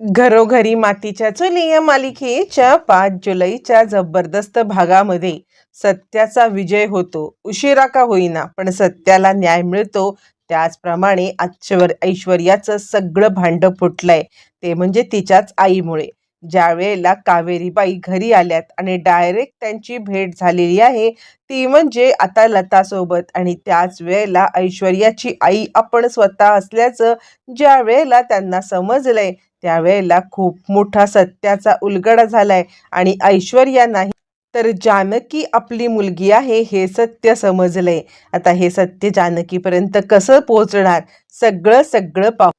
घरोघरी मातीच्या चुली या मालिकेच्या पाच जुलैच्या जबरदस्त भागामध्ये सत्याचा विजय होतो. उशिरा का होईना पण सत्याला न्याय मिळतो. त्याचप्रमाणे ऐश्वर ऐश्वर्याचं सगळं भांडं फुटलंय. ते म्हणजे तिच्याच आईमुळे. ज्या वेळेला कावेरीबाई घरी आल्यात आणि डायरेक्ट त्यांची भेट झालेली आहे ती म्हणजे आता लतासोबत आणि त्याच वेळेला ऐश्वर्याची आई आपण स्वतः असल्याचं ज्या वेळेला त्यांना समजलंय त्यावेळेला खूप मोठा सत्याचा उलगडा झालाय आणि ऐश्वर्या नाही तर जानकी आपली मुलगी आहे हे सत्य समजलंय. आता हे सत्य जानकीपर्यंत कसं पोहोचणार? सगळं सगळं पाहू.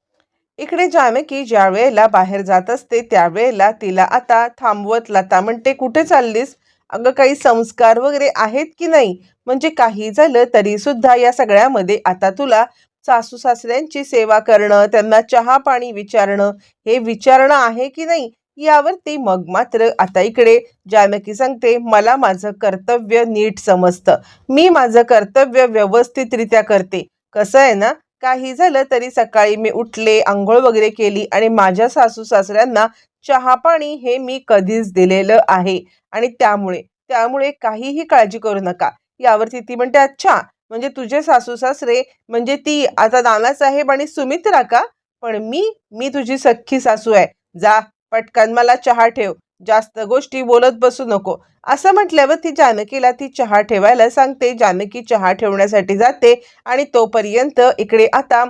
इकडे जानकी ज्या वेळेला बाहेर जात असते त्यावेळेला तिला आता थांबवत लता म्हणते कुठे चाललीस? अगं काही संस्कार वगैरे आहेत की नाही? म्हणजे काही झालं तरी सुद्धा या सगळ्यामध्ये आता तुला सासू सासऱ्यांची सेवा करणं त्यांना चहा पाणी विचारणं हे विचारणं आहे की नाही यावरती मग मात्र आता इकडे जानकी सांगते मला माझं कर्तव्य नीट समजतं. मी माझं कर्तव्य व्यवस्थितरित्या करते. कसं आहे ना काही झालं तरी सकाळी मी उठले आंघोळ वगैरे केली आणि माझ्या सासू सासऱ्यांना चहा पाणी हे मी कधीच दिलेलं आहे. आणि त्यामुळे त्यामुळे काहीही काळजी करू नका. यावरती ती म्हणते अच्छा म्हणजे तुझे सासू सासरे म्हणजे ती आता नानासाहेब आणि सुमित्रा का? पण मी मी तुझी सख्खी सासू आहे. जा पटकन मला चहा ठेव. जास्त गोष्टी बोलत बसू नको. असं म्हटल्यावर ती जानकीला ती चहा ठेवायला सांगते. जानकी चहा ठेवण्यासाठी जाते आणि तोपर्यंत इकडे आता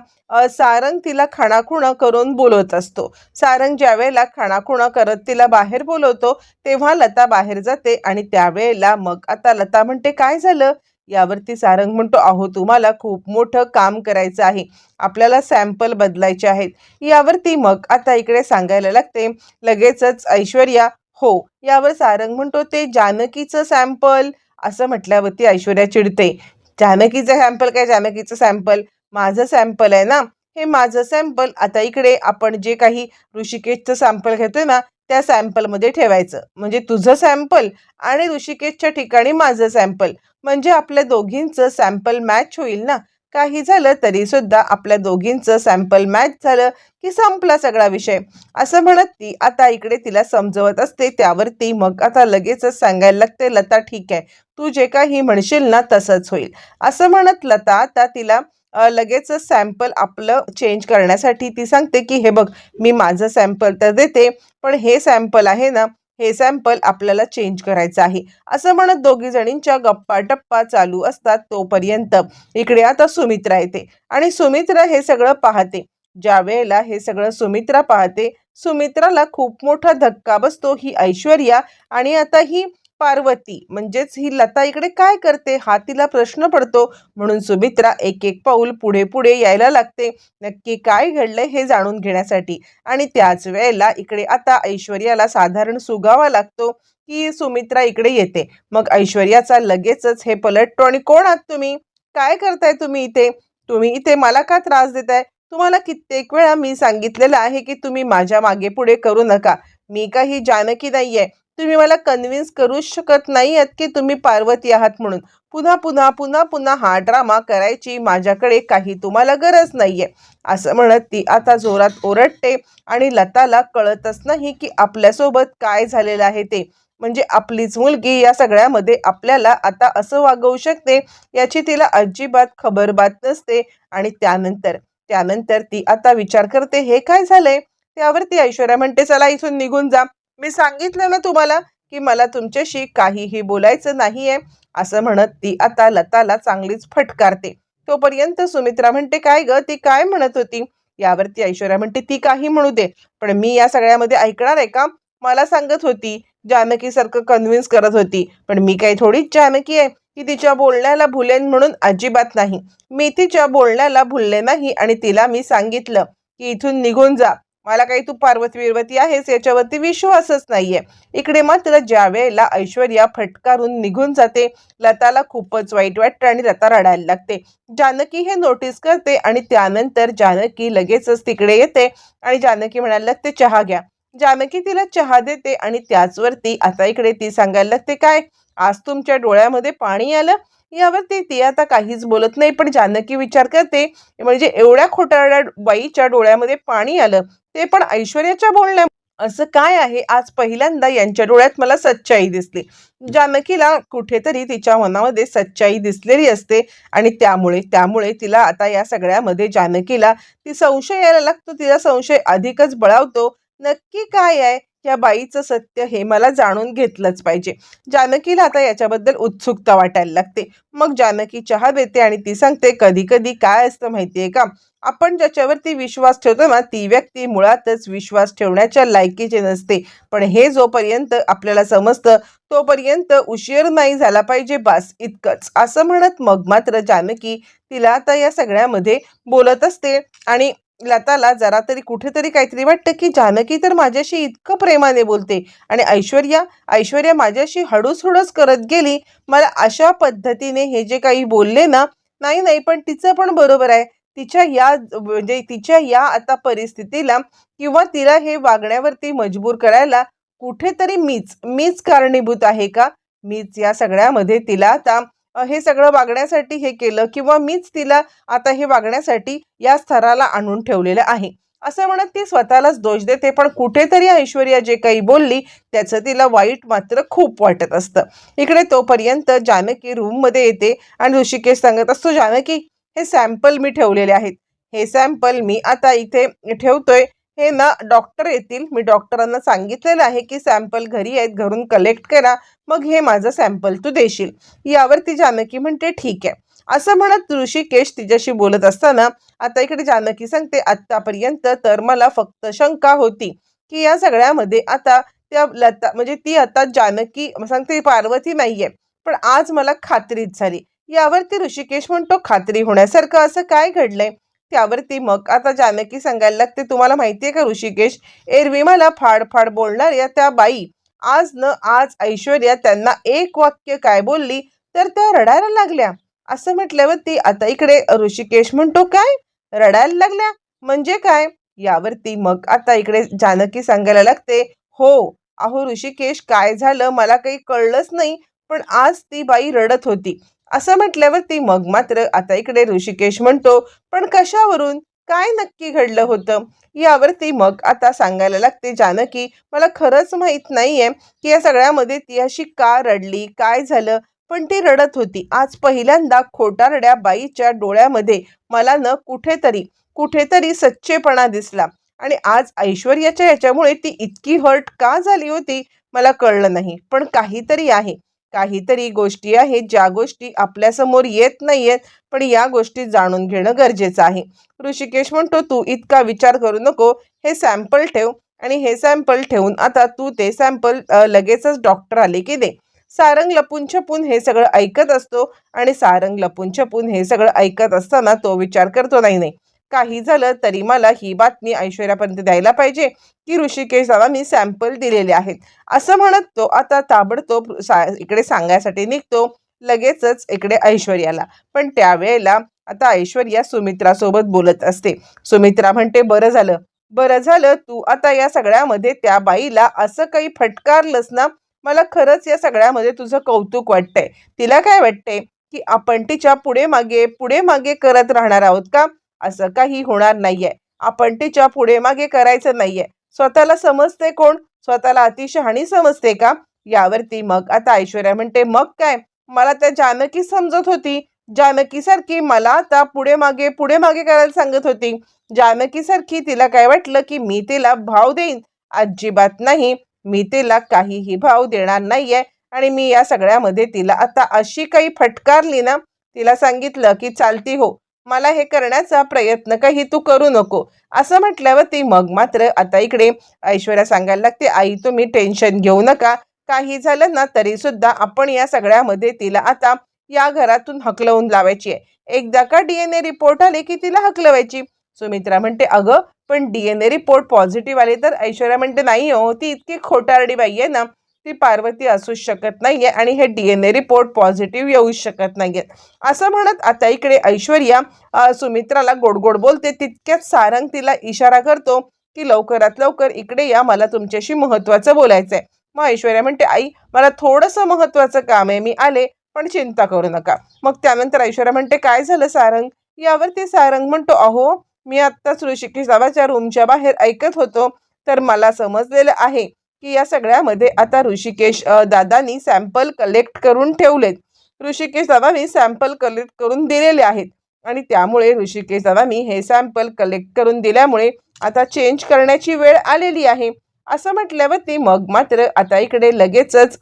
सारंग तिला खाणाखुणा करून बोलवत असतो. सारंग ज्या वेळेला खाणाखुणा करत तिला बाहेर बोलवतो तेव्हा लता बाहेर जाते आणि त्यावेळेला मग आता लता म्हणते काय झालं? यावरती सारंग म्हणतो अहो तुम्हाला खूप मोठं काम करायचं आहे. आपल्याला सॅम्पल बदलायचे आहेत. यावरती मग आता इकडे सांगायला लागते लगेचच ऐश्वर्या हो. यावर सारंग म्हणतो ते जानकीचं सॅम्पल असं म्हटल्यावरती ऐश्वर्या चिडते जानकीचं सॅम्पल काय? जानकीचं सॅम्पल माझं सॅम्पल आहे ना? हे माझं सॅम्पल आता इकडे आपण जे काही ऋषिकेशचं सॅम्पल घेतोय ना त्या सॅम्पलमध्ये ठेवायचं. म्हणजे तुझं सॅम्पल आणि ऋषिकेशच्या ठिकाणी माझं सॅम्पल. म्हणजे आपल्या दोघींचं सॅम्पल मॅच होईल ना? काही झालं तरी सुद्धा आपल्या दोघींचं सॅम्पल मॅच झालं की संपला सगळा विषय. असं म्हणत ती आता इकडे तिला समजवत असते. त्यावरती मग आता लगेचच सांगायला लागते लता ठीक आहे. तू जे काही म्हणशील ना तसंच होईल. असं म्हणत लता आता तिला लगेचच सॅम्पल आपलं चेंज करण्यासाठी ती सांगते की हे बघ मी माझं सॅम्पल तर देते पण हे सॅम्पल आहे ना हे सॅम्पल आपल्याला चेंज करायचं आहे. असं म्हणत दोघी जणींच्या गप्पा टप्पा चालू असतात तोपर्यंत. इकडे आता सुमित्रा येते आणि सुमित्रा हे सगळं पाहते. ज्या वेळेला हे सगळं सुमित्रा पाहते सुमित्राला खूप मोठा धक्का बसतो ही ऐश्वर्या आणि आता ही पार्वती. म्हणजेच ही लता इकडे काय करते? हा तिला प्रश्न पडतो. म्हणून सुमित्रा एक एक पाऊल पुढे पुढे यायला लागते. नक्की काय घडलंय हे जाणून घेण्यासाठी. आणि त्याच वेळेला इकडे आता ऐश्वर्याला साधारण सुगावा लागतो की सुमित्रा इकडे येते. मग ऐश्वर्याचा लगेचच हे पलटतो आणि कोण आहात तुम्ही? काय करताय तुम्ही इथे? तुम्ही इथे मला का त्रास देताय? तुम्हाला कित्येक वेळा मी सांगितलेलं आहे की तुम्ही माझ्या मागे पुढे करू नका. मी काही जानकी नाहीये. तुम्ही मला कन्व्हिन्स करूच शकत नाही आहात की तुम्ही पार्वती आहात म्हणून. पुन्हा पुन्हा पुन्हा पुन्हा हा ड्रामा करायची माझ्याकडे काही तुम्हाला गरज नाहीये. असं म्हणत ती आता जोरात ओरडते आणि लताला कळतच नाही की आपल्यासोबत काय झालेलं आहे ते. म्हणजे आपलीच मुलगी या सगळ्यामध्ये आपल्याला आता असं वागवू शकते याची तिला अजिबात खबरबात नसते. आणि त्यानंतर त्यानंतर ती आता विचार करते हे काय झालंय? त्यावरती ऐश्वर्या म्हणते चला इथून निघून जा. मी सांगितलं ना तुम्हाला की मला तुमच्याशी काहीही बोलायचं नाहीये असं म्हणत ती आता लताला चांगलीच फटकारते. तोपर्यंत सुमित्रा म्हणते काय ग ती काय म्हणत होती? यावरती ऐश्वर्या म्हणते ती काही म्हणू दे पण मी या सगळ्यामध्ये ऐकणार आहे का? मला सांगत होती जानकी सारखं कन्व्हिन्स करत होती पण मी काही थोडीच जानकी आहे की तिच्या बोलण्याला भुलेन म्हणून अजिबात नाही. मी तिच्या बोलण्याला भुलले नाही आणि तिला मी सांगितलं की इथून निघून जा मला काही तू पार्वती विरवती आहेस याच्यावरती विश्वासच नाहीये. इकडे मात्र ज्या वेळेला ऐश्वर्या फटकारून निघून जाते लताला खूपच वाईट वाटतं आणि लता रडायला लागते. जानकी हे नोटीस करते आणि त्यानंतर जानकी लगेचच तिकडे येते आणि जानकी म्हणायला लागते चहा घ्या. जानकी तिला चहा देते आणि त्याचवरती आता इकडे ती सांगायला लागते काय? आज तुमच्या डोळ्यामध्ये पाणी आलं? यावरती ती आता काहीच बोलत नाही पण जानकी विचार करते म्हणजे एवढ्या खोटारड्या बाईच्या डोळ्यामध्ये पाणी आलं ते पण ऐश्वर्याच्या बोलण्या असं काय आहे? आज पहिल्यांदा यांच्या डोळ्यात मला सच्चाई दिसली. जानकीला कुठेतरी तिच्या मनामध्ये सच्चाई दिसलेली असते आणि त्यामुळे त्यामुळे तिला आता या सगळ्यामध्ये जानकीला ती संशय यायला लागतो. तिला संशय अधिकच बळावतो. नक्की काय आहे? या बाईचं सत्य हे मला जाणून घेतलंच पाहिजे. जानकीला आता याच्याबद्दल उत्सुकता वाटायला लागते. मग जानकी चहा देते आणि ती सांगते कधी कधी काय असतं माहितीये का? आपण ज्याच्यावरती विश्वास ठेवतो ना ती व्यक्ती मुळातच विश्वास ठेवण्याच्या लायकीची नसते. पण हे जोपर्यंत आपल्याला समजतं तोपर्यंत उशीर नाही झाला पाहिजे बास इतकंच. असं म्हणत मग मात्र जानकी तिला आता या सगळ्यामध्ये बोलत असते आणि लताला जरा तरी कुठेतरी काहीतरी वाटतं की जानकी तर माझ्याशी इतकं प्रेमाने बोलते आणि ऐश्वर्या ऐश्वर्या माझ्याशी हळूस हळूच करत गेली. मला अशा पद्धतीने हे जे काही बोलले ना नाही नाही पण तिचं पण बरोबर आहे. तिच्या या म्हणजे तिच्या या आता परिस्थितीला किंवा तिला हे वागण्यावरती मजबूर करायला कुठेतरी मीच मीच कारणीभूत आहे का? मीच या सगळ्यामध्ये तिला आता हे सगळं वागण्यासाठी हे केलं किंवा मीच तिला आता हे वागण्यासाठी या स्तराला आणून ठेवलेलं आहे. असं म्हणत ती स्वतःलाच दोष देते पण कुठेतरी ऐश्वर्या जे काही बोलली त्याचं तिला वाईट मात्र खूप वाटत असतं. इकडे तोपर्यंत जानकी रूममध्ये येते आणि ऋषिकेश सांगत असतो जानकी हे सॅम्पल मी ठेवलेले आहेत. हे सॅम्पल मी आता इथे ठेवतोय. हे ना डॉक्टर येतील. मी डॉक्टरांना सांगितलेलं आहे की सॅम्पल घरी आहेत घरून कलेक्ट करा. मग हे माझं सॅम्पल तू देशील. यावरती जानकी म्हणते ठीक आहे. असं म्हणत ऋषिकेश तिच्याशी बोलत असताना आता इकडे जानकी सांगते आत्तापर्यंत तर मला फक्त शंका होती की या सगळ्यामध्ये आता त्या लता म्हणजे ती आता जानकी सांगते पार्वती नाहीये. पण आज मला खात्रीच झाली. यावरती ऋषिकेश म्हणतो खात्री होण्यासारखं असं काय घडलंय? त्यावरती मग आता जानकी सांगायला लागते तुम्हाला माहितीये का ऋषिकेश? एरवी मला फाडफाड बोलणाऱ्या त्या बाई. आज न आज ऐश्वर्या त्यांना एक वाक्य काय बोलली तर त्या रडायला लागल्या. असं म्हटल्यावरती आता इकडे ऋषिकेश म्हणतो काय? रडायला लागल्या? म्हणजे काय? यावरती मग आता इकडे जानकी सांगायला लागते हो अहो ऋषिकेश काय झालं? मला काही कळलंच नाही पण आज ती बाई रडत होती. असं म्हटल्यावरती मग मात्र आता इकडे ऋषिकेश म्हणतो पण कशावरून? काय नक्की घडलं होतं? यावरती मग आता सांगायला लागते जानकी मला खरंच माहीत नाहीये की या सगळ्यामध्ये ती अशी का रडली? काय झालं? पण ती रडत होती. आज पहिल्यांदा खोटारड्या बाईच्या डोळ्यामध्ये मला न कुठेतरी कुठेतरी सच्चेपणा दिसला आणि आज ऐश्वर्याच्या याच्यामुळे ती इतकी हर्ट का झाली होती? मला कळलं नाही. पण काहीतरी आहे. काहीतरी गोष्टी आहेत ज्या गोष्टी आपल्यासमोर येत नाहीयेत पण या गोष्टी जाणून घेणं गरजेचं आहे. ऋषिकेश म्हणतो तू इतका विचार करू नको हे सॅम्पल ठेव आणि हे सॅम्पल ठेवून आता तू ते सॅम्पल लगेचच डॉक्टर आले की दे. सारंग लपून छपून हे सगळं ऐकत असतो आणि सारंग लपून छपून हे सगळं ऐकत असताना तो विचार करतो नाही नाही काही झालं तरी मला ही बातमी ऐश्वर्यापर्यंत द्यायला पाहिजे की ऋषिकेशाला मी सॅम्पल दिलेले आहेत. असं म्हणत तो आता ताबडतोब सा इकडे सांगायसाठी निघतो लगेचच इकडे ऐश्वर्याला. पण त्यावेळेला आता ऐश्वर्या सुमित्रासोबत बोलत असते. सुमित्रा म्हणते बरं झालं. बरं झालं तू आता या सगळ्यामध्ये त्या बाईला असं काही फटकारलंस ना मला खरंच या सगळ्यामध्ये तुझं कौतुक वाटतंय. तिला काय वाटतंय की आपण तिच्या पुढे मागे पुढे मागे करत राहणार आहोत का? असं काही होणार नाहीये. आपण तिच्या पुढे मागे करायचं नाहीये. स्वतःला समजते कोण? स्वतःला अतिशहाणी समजते का? यावरती मग आता ऐश्वर्या म्हणते मग काय? मला त्या जानकी समजत होती. जानकी सारखी मला आता पुढे मागे पुढे मागे करायला सांगत होती. जानकी सारखी तिला काय वाटलं की मी तिला भाव देईन? अजिबात नाही. मी तिला काहीही भाव देणार नाहीये. आणि मी या सगळ्यामध्ये तिला आता अशी काही फटकारली ना? तिला सांगितलं की चालती हो. मला हे करण्याचा प्रयत्न काही तू करू नको. असं म्हटल्यावर ती मग मात्र आता इकडे ऐश्वर्या सांगायला लागते आई तुम्ही टेन्शन घेऊ नका. काही झालं ना तरी सुद्धा आपण या सगळ्यामध्ये तिला आता या घरातून हकलवून लावायची आहे. एकदा का डीएनए रिपोर्ट आले की तिला हकलवायची? सुमित्रा म्हणते अगं पण डीएनए रिपोर्ट पॉझिटिव्ह आले तर? ऐश्वर्या म्हणते नाही हो ती इतकी खोटारडी बाई आहे ना ती पार्वती असूच शकत नाहीये आणि हे डीएनए रिपोर्ट पॉझिटिव्ह येऊच शकत नाहीये. असं म्हणत आता इकडे ऐश्वर्या सुमित्राला गोड गोड बोलते. तितक्यात सारंग तिला इशारा करतो की लवकरात लवकर इकडे या. मला तुमच्याशी महत्वाचं बोलायचं आहे मग ऐश्वर्या म्हणते आई मला थोडंसं महत्वाचं काम आहे. मी आले पण चिंता करू नका. मग त्यानंतर ऐश्वर्या म्हणते काय झालं सारंग? यावरती सारंग म्हणतो अहो मी आत्ताच ऋषिकेश दादाच्या रूमच्या बाहेर ऐकत होतो तर मला समजलेलं आहे. की या सगळ्यामध्ये आता ऋषिकेश दादांनी दादानी सॅम्पल कलेक्ट करून ठेवलेत. ऋषिकेश दादानी सॅम्पल कलेक्ट करून दिलेले आहेत. आणि त्यामुळे ऋषिकेश दादानी हे सॅम्पल कलेक्ट करून दिल्यामुळे आता चेंज करण्याची वेळ आलेली आहे. असं म्हटल्यावरती मग मात्र आता इकडे लगेचच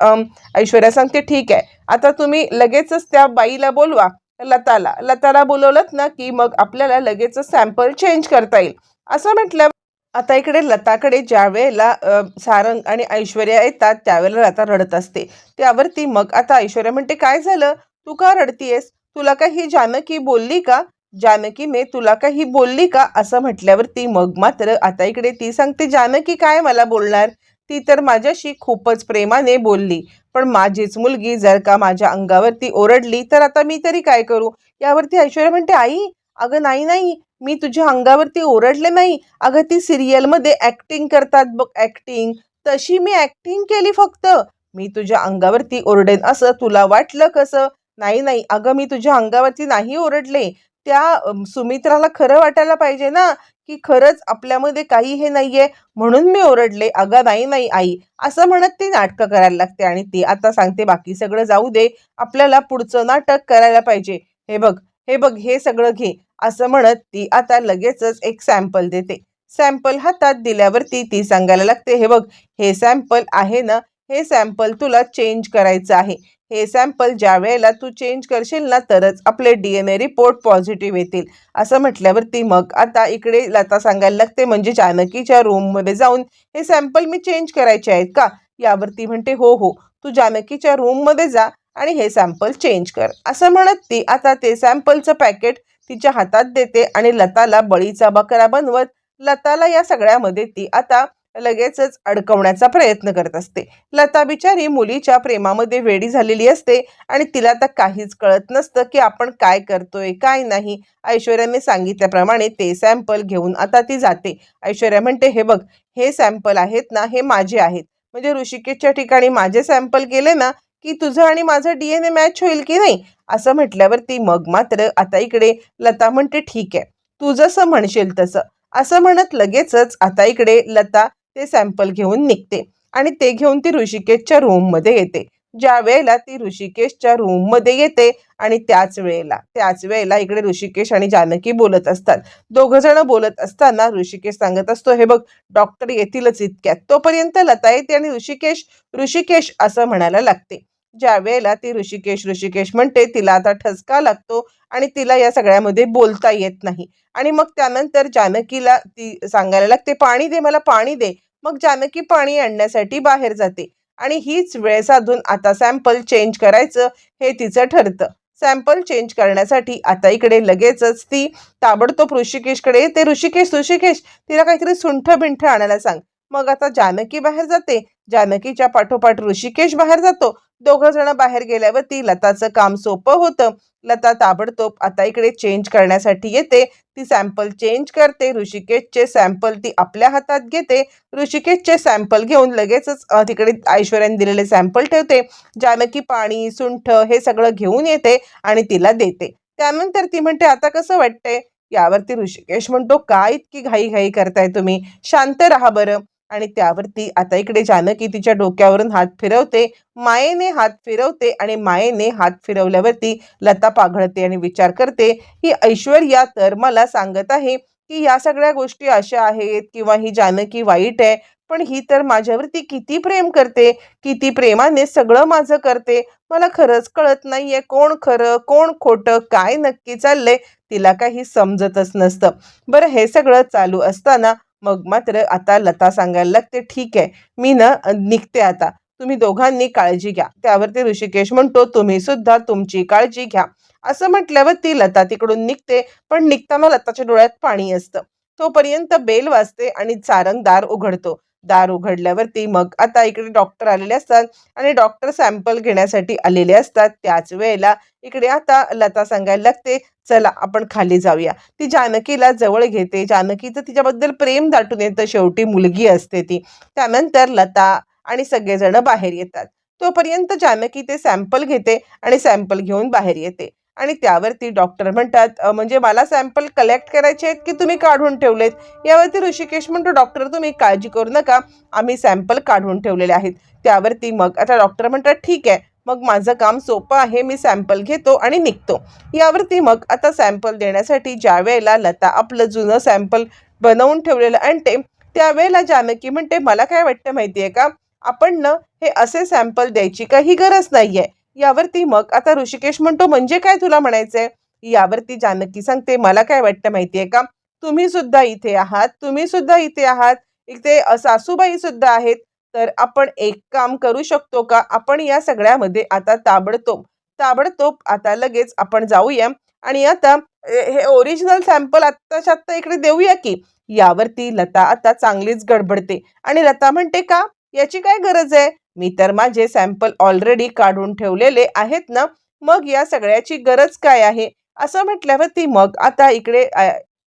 ऐश्वर्या सांगते ठीक आहे. आता तुम्ही लगेचच त्या बाईला बोलवा लताला. लताला बोलवलत ना की मग आपल्याला लगेचच सॅम्पल चेंज करता येईल. असं म्हटल्यावर आता इकडे लताकडे ज्या वेळेला सारंग आणि ऐश्वर्या येतात त्यावेळेला लता रडत असते. त्यावरती मग आता ऐश्वर्या म्हणते काय झालं? तू का रडतीयस? तुला काही जानकी बोलली का? जानकी मे तुला काही बोलली का? असं म्हटल्यावरती मग मात्र आता इकडे ती सांगते जानकी काय मला बोलणार? ती तर माझ्याशी खूपच प्रेमाने बोलली. पण माझीच मुलगी जर का माझ्या अंगावरती ओरडली तर आता मी तरी काय करू? यावरती ऐश्वर्या म्हणते आई अगं नाही नाही. मी तुझ्या अंगावरती ओरडले नाही? अगं ती सिरियलमध्ये ॲक्टिंग करतात बघ ॲक्टिंग तशी मी ॲक्टिंग केली फक्त. मी तुझ्या अंगावरती ओरडेन असं तुला वाटलं कसं? नाही नाही. अगं मी तुझ्या अंगावरती नाही ओरडले. त्या सुमित्राला खरं वाटायला पाहिजे ना की खरंच आपल्यामध्ये काही हे नाहीये. म्हणून मी ओरडले. अगं नाही नाही आई. असं म्हणत ती नाटकं करायला लागते आणि ती आता सांगते बाकी सगळं जाऊ दे. आपल्याला पुढचं नाटक करायला पाहिजे. हे बघ हे बघ हे सगळं घे. असं म्हणत ती आता लगेचच एक सॅम्पल देते. सॅम्पल हातात दिल्यावरती ती सांगायला लागते हे बघ हे सॅम्पल आहे ना? हे सॅम्पल तुला चेंज करायचं आहे. हे सॅम्पल ज्या वेळेला तू चेंज करशील ना तरच आपले D N A report positive येतील. असं म्हटल्यावरती मग आता इकडे लता सांगायला लागते म्हणजे जानकीच्या रूममध्ये जाऊन हे सॅम्पल मी चेंज करायचे आहेत का? यावरती म्हणते हो हो. तू जानकीच्या रूममध्ये जा आणि हे सॅम्पल चेंज कर. असं म्हणत ती आता ते सॅम्पलचं पॅकेट तिच्या हातात देते आणि लताला बळीचा बकरा बनवत लताला या सगळ्यामध्ये ती आता लगेचच अडकवण्याचा प्रयत्न करत असते. लता बिचारी मुलीच्या प्रेमामध्ये वेडी झालेली असते आणि तिला तर काहीच कळत नसतं की आपण काय करतोय काय नाही. ऐश्वर्याने सांगितल्याप्रमाणे ते सॅम्पल घेऊन आता ती जाते. ऐश्वर्या म्हणते हे बघ हे सॅम्पल आहेत ना हे माझे आहेत. म्हणजे ऋषिकेशच्या ठिकाणी माझे सॅम्पल गेले ना की तुझं आणि माझं डी एन ए मॅच होईल की नाही? असं म्हटल्यावरती मग मात्र आता इकडे लता म्हणते ठीक आहे. तू जसं म्हणशील तसं. असं म्हणत लगेचच आता इकडे लता ते सॅम्पल घेऊन निघते आणि ते घेऊन ती ऋषिकेशच्या रूममध्ये येते. ज्या वेळेला ती ऋषिकेशच्या रूममध्ये येते आणि त्याच वेळेला त्याच वेळेला इकडे ऋषिकेश आणि जानकी बोलत असतात. दोघ जण बोलत असताना ऋषिकेश सांगत असतो हे बघ डॉक्टर येतीलच इतक्यात. तोपर्यंत लता येते आणि ऋषिकेश ऋषिकेश असं म्हणायला लागते. ज्या वेळेला ती ऋषिकेश ऋषिकेश म्हणते तिला आता ठसका लागतो आणि तिला या सगळ्यामध्ये बोलता येत नाही. आणि मग त्यानंतर जानकीला ती सांगायला लागते पाणी दे मला पाणी दे. मग जानकी पाणी आणण्यासाठी बाहेर जाते. आणि हीच वेळ साधून आता सॅम्पल चेंज करायचं हे तिचं ठरतं. सॅम्पल चेंज करण्यासाठी आता इकडे लगेचच ती ताबडतोब ऋषिकेशकडे येते. ऋषिकेश ऋषिकेश तिला काहीतरी सुंठ बिंठ आणायला सांग. मग आता जानकी बाहेर जाते. जानकीच्या पाठोपाठ ऋषिकेश बाहेर जातो. दोघं जण बाहेर गेल्यावर ती लताचं काम सोपं होतं. लता ताबडतोब आता इकडे चेंज करण्यासाठी येते. ती सॅम्पल चेंज करते. ऋषिकेशचे सॅम्पल ती आपल्या हातात घेते. ऋषिकेशचे सॅम्पल घेऊन लगेचच तिकडे ऐश्वर्याने दिलेले सॅम्पल ठेवते. जानकी पाणी सुंठ हे सगळं घेऊन येते आणि तिला देते. त्यानंतर ती म्हणते आता कसं वाटतंय? यावरती ऋषिकेश म्हणतो काय इतकी घाई घाई करताय तुम्ही? शांत राहा बरं. आणि त्यावरती आता इकडे जानकी तिच्या डोक्यावरून हात फिरवते मायेने हात फिरवते आणि मायेने हात फिरवल्यावरती लता पाघळते आणि विचार करते ही ऐश्वर्या तर मला सांगत आहे की या सगळ्या गोष्टी अशा आहेत किंवा ही जानकी वाईट आहे पण ही तर माझ्यावरती किती प्रेम करते किती प्रेमाने सगळं माझं करते. मला खरंच कळत नाहीये कोण खरं कोण खोटं काय नक्की चाललंय तिला काही समजतच नसतं. बरं हे सगळं चालू असताना मग मात्र आता लता सांगायला लागते ठीक आहे मी ना निघते आता. तुम्ही दोघांनी काळजी घ्या. त्यावरती ऋषिकेश म्हणतो तुम्ही सुद्धा तुमची काळजी घ्या. असं म्हटल्यावर ती लता तिकडून निघते पण निघताना लताच्या डोळ्यात पाणी असतं. तोपर्यंत बेल वाजते आणि सारंग दार उघडतो. दार उघडल्यावरती मग आता इकडे डॉक्टर आलेले असतात आणि डॉक्टर सॅम्पल घेण्यासाठी आलेले असतात. त्याच वेळेला इकडे आता लता सांगायला लागते चला आपण खाली जाऊया. ती जानकीला जवळ घेते. जानकीचं तिच्याबद्दल प्रेम दाटून येतं. शेवटी मुलगी असते ती. त्यानंतर लता आणि सगळेजण बाहेर येतात. तोपर्यंत जानकी ते सॅम्पल घेते आणि सॅम्पल घेऊन बाहेर येते. आणि त्यावरती डॉक्टर म्हणतात म्हणजे मला सॅम्पल कलेक्ट करायचे आहेत की तुम्ही काढून ठेवलेत? यावरती ऋषिकेश म्हणतो डॉक्टर तुम्ही काळजी करू नका. आम्ही सॅम्पल काढून ठेवलेले आहेत. त्यावरती मग आता डॉक्टर म्हणतात ठीक आहे. मग माझं काम सोपं आहे. मी सॅम्पल घेतो आणि निघतो. यावरती मग आता सॅम्पल देण्यासाठी ज्या वेळेला लता आपलं जुनं सॅम्पल बनवून ठेवलेलं आणते त्यावेळेला जानकी म्हणते मला काय वाटतं माहिती आहे का? आपण ना हे असे सॅम्पल द्यायची काही गरज नाही आहे यावरती मग आता ऋषिकेश म्हणतो म्हणजे काय तुला म्हणायचंय? यावरती जानकी सांगते मला काय वाटतं माहिती आहे का? तुम्ही सुद्धा इथे आहात तुम्ही सुद्धा इथे आहात इथे सासूबाई सुद्धा आहेत तर आपण एक काम करू शकतो का? आपण या सगळ्यामध्ये आता ताबडतोब ताबडतोब आता लगेच आपण जाऊया आणि आता हे ओरिजिनल सॅम्पल आत्ताच्या आत्ता इकडे देऊया की. यावरती लता आता चांगलीच गडबडते आणि लता म्हणते का? याची काय गरज आहे? मी तर माझे सॅम्पल ऑलरेडी काढून ठेवलेले आहेत ना मग या सगळ्याची गरज काय आहे? असं म्हटल्यावर ती मग आता इकडे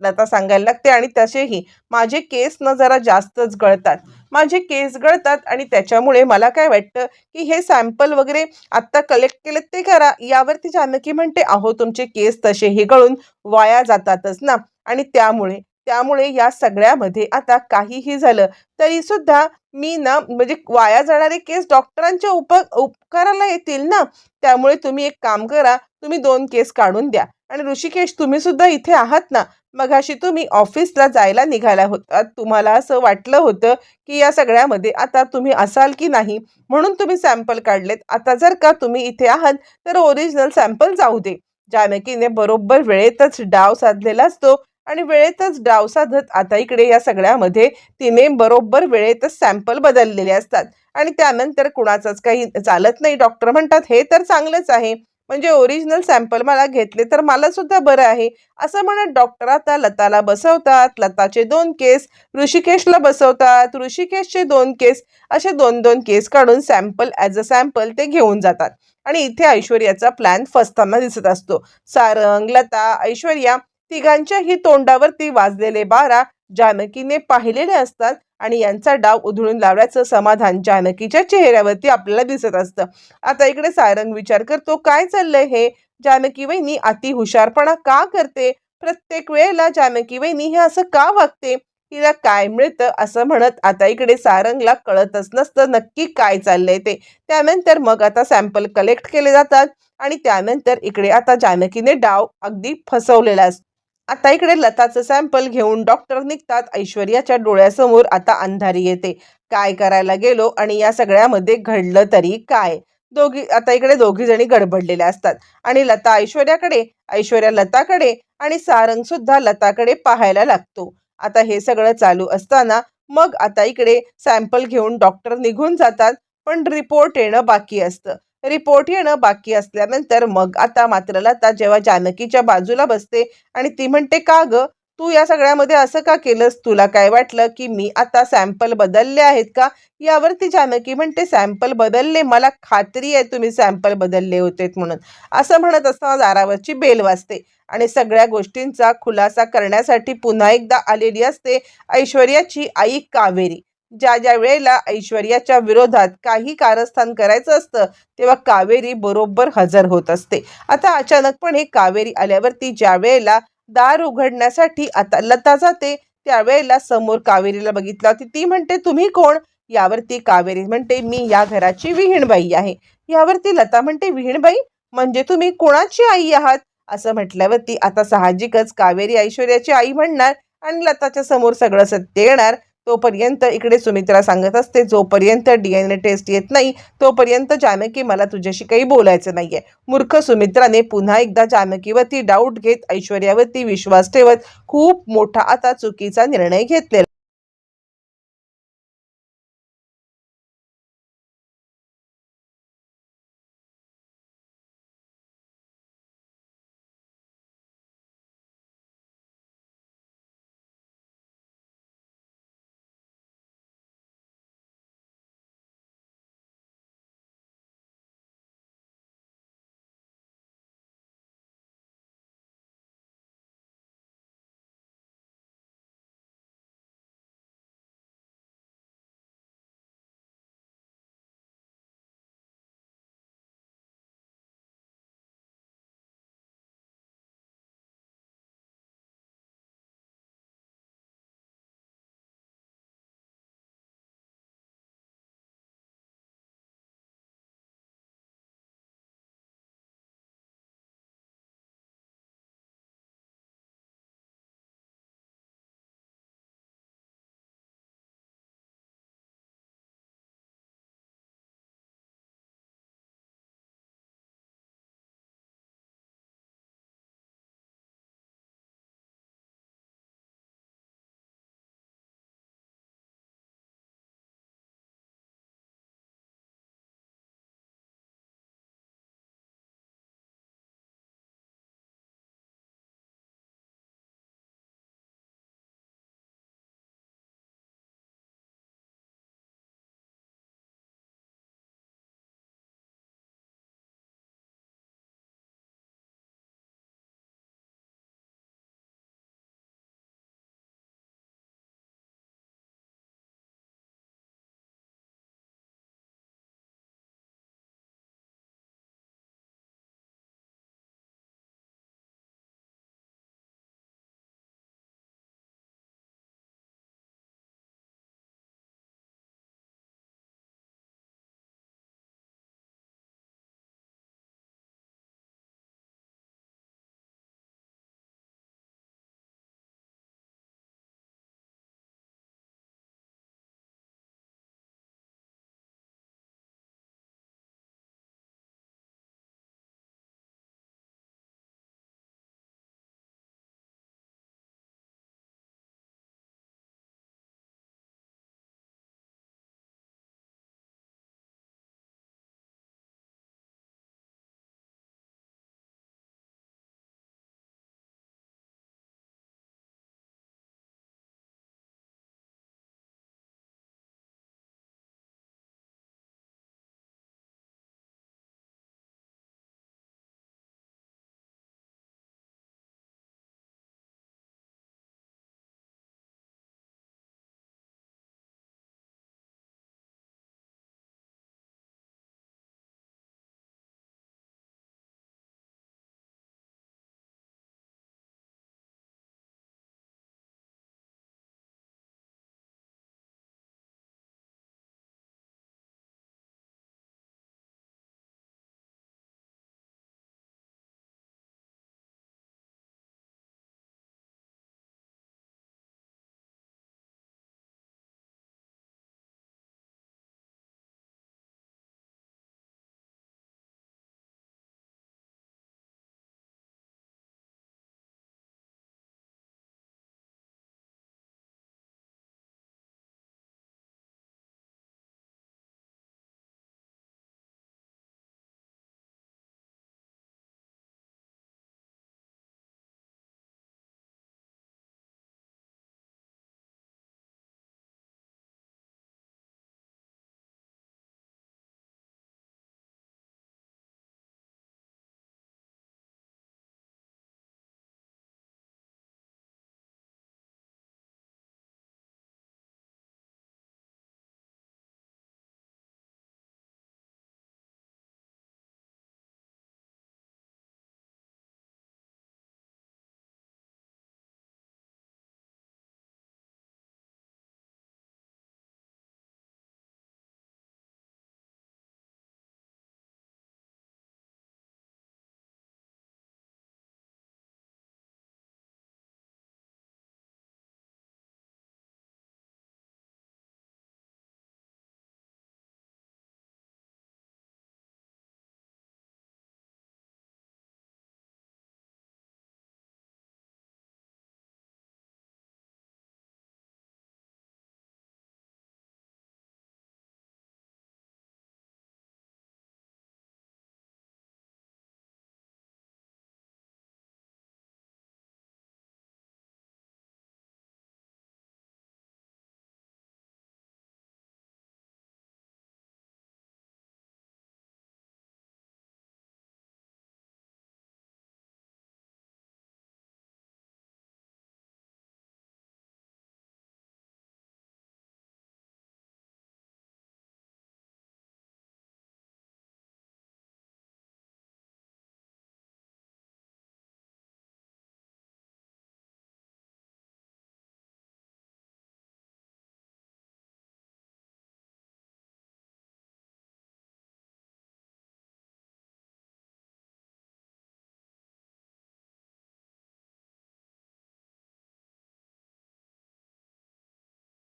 लता सांगायला लागते आणि तसेही माझे केस न जरा जास्तच गळतात. माझे केस गळतात आणि त्याच्यामुळे मला काय वाटतं की हे सॅम्पल वगैरे आत्ता कलेक्ट केलेत ते करा. यावरती जानकी म्हणते अहो तुमचे केस तसेही गळून वाया जातातच ना. आणि त्यामुळे त्यामुळे या सगळ्यामध्ये आता काहीही झालं तरी सुद्धा मी ना म्हणजे वाया जाणारे केस डॉक्टरांच्या उप उपकाराला येतील ना त्यामुळे तुम्ही एक काम करा तुम्ही दोन केस काढून द्या. आणि ऋषिकेश तुम्ही सुद्धा इथे आहात ना मगाशी तुम्ही ऑफिसला जायला निघाला होता. तुम्हाला असं वाटलं होतं की या सगळ्यामध्ये आता तुम्ही असाल की नाही म्हणून तुम्ही सॅम्पल काढलेत. आता जर का तुम्ही इथे आहात तर ओरिजिनल सॅम्पल जाऊ दे. जानकीने बरोबर वेळेतच डाव साधलेला असतो. आणि वेळेतच डाव साधत आता इकडे या सगळ्यामध्ये तिने बरोबर वेळेतच सॅम्पल बदललेले असतात. आणि त्यानंतर कुणाचंच काही चालत नाही. डॉक्टर म्हणतात हे तर चांगलंच आहे. म्हणजे ओरिजिनल सॅम्पल मला घेतले तर मला सुद्धा बरं आहे. असं म्हणत डॉक्टर आता लताला बसवतात. लताचे दोन केस ऋषिकेशला बसवतात. ऋषिकेशचे दोन केस असे दोन दोन केस काढून सॅम्पल ॲज अ सॅम्पल ते घेऊन जातात. आणि इथे ऐश्वर्याचा प्लॅन फसताना दिसत असतो. सारंग लता ऐश्वर्या तिघांच्याही तोंडावरती वाजलेले बारा जानकीने पाहिलेले असतात आणि यांचा डाव उधळून लावण्याचं समाधान जानकीच्या चेहऱ्यावरती आपल्याला दिसत असतं. आता इकडे सारंग विचार करतो काय चाललंय हे? जानकी वहिनी अति हुशारपणा का करते? प्रत्येक वेळेला जानकी वहिनी हे असं का वागते? तिला काय मिळतं असं म्हणत आता इकडे सारंगला कळतच नसतं नक्की काय चाललंय ते. त्यानंतर मग आता सॅम्पल कलेक्ट केले जातात आणि त्यानंतर इकडे आता जानकीने डाव अगदी फसवलेला असतो आता इकडे लताचं सॅम्पल घेऊन डॉक्टर निघतात. ऐश्वर्याच्या डोळ्यासमोर आता अंधारी येते. काय करायला गेलो आणि या सगळ्यामध्ये घडलं तरी काय? दोघी आता इकडे दोघी जणी गडबडलेल्या असतात. आणि लता ऐश्वर्याकडे ऐश्वर्या लताकडे आणि सारंग सुद्धा लताकडे पाहायला लागतो. आता हे सगळं चालू असताना मग आता इकडे सॅम्पल घेऊन डॉक्टर निघून जातात. पण रिपोर्ट येणं बाकी असतं. रिपोर्ट येणं बाकी असल्यानंतर मग आता मात्र लता जेव्हा जानकीच्या बाजूला बसते आणि ती म्हणते का ग? तू या सगळ्यामध्ये असं का केलंस? तुला काय वाटलं की मी आता सॅम्पल बदलले आहेत का? यावरती जानकी म्हणते सॅम्पल बदलले? मला खात्री आहे तुम्ही सॅम्पल बदलले होते म्हणून. असं म्हणत असताना दारावरची बेल वाजते आणि सगळ्या गोष्टींचा खुलासा करण्यासाठी पुन्हा एकदा आलेली असते ऐश्वर्याची आई कावेरी. ज्या ज्या वेळेला ऐश्वर्याच्या विरोधात काही कारस्थान करायचं असतं तेव्हा कावेरी बरोबर हजर होत असते. आता अचानकपणे कावेरी आल्यावरती ज्या वेळेला दार उघडण्यासाठी आता लता जाते त्यावेळेला समोर कावेरीला बघितलं होती. ती म्हणते तुम्ही कोण? यावरती कावेरी म्हणते मी या घराची विहीणबाई आहे. यावरती लता म्हणते विहीणबाई म्हणजे तुम्ही कोणाची आई आहात? असं म्हटल्यावरती आता साहजिकच कावेरी ऐश्वर्याची आई म्हणणार आणि लताच्या समोर सगळं सत्य येणार. तोपर्यंत इकडे सुमित्रा सांगत असते जोपर्यंत डी एन ए टेस्ट येत नाही तोपर्यंत जानकी मला तुझ्याशी काही बोलायचं नाहीये. मूर्ख सुमित्राने पुन्हा एकदा जानकीवरती डाऊट घेत ऐश्वर्यावरती विश्वास ठेवत खूप मोठा आता चुकीचा निर्णय घेतलेला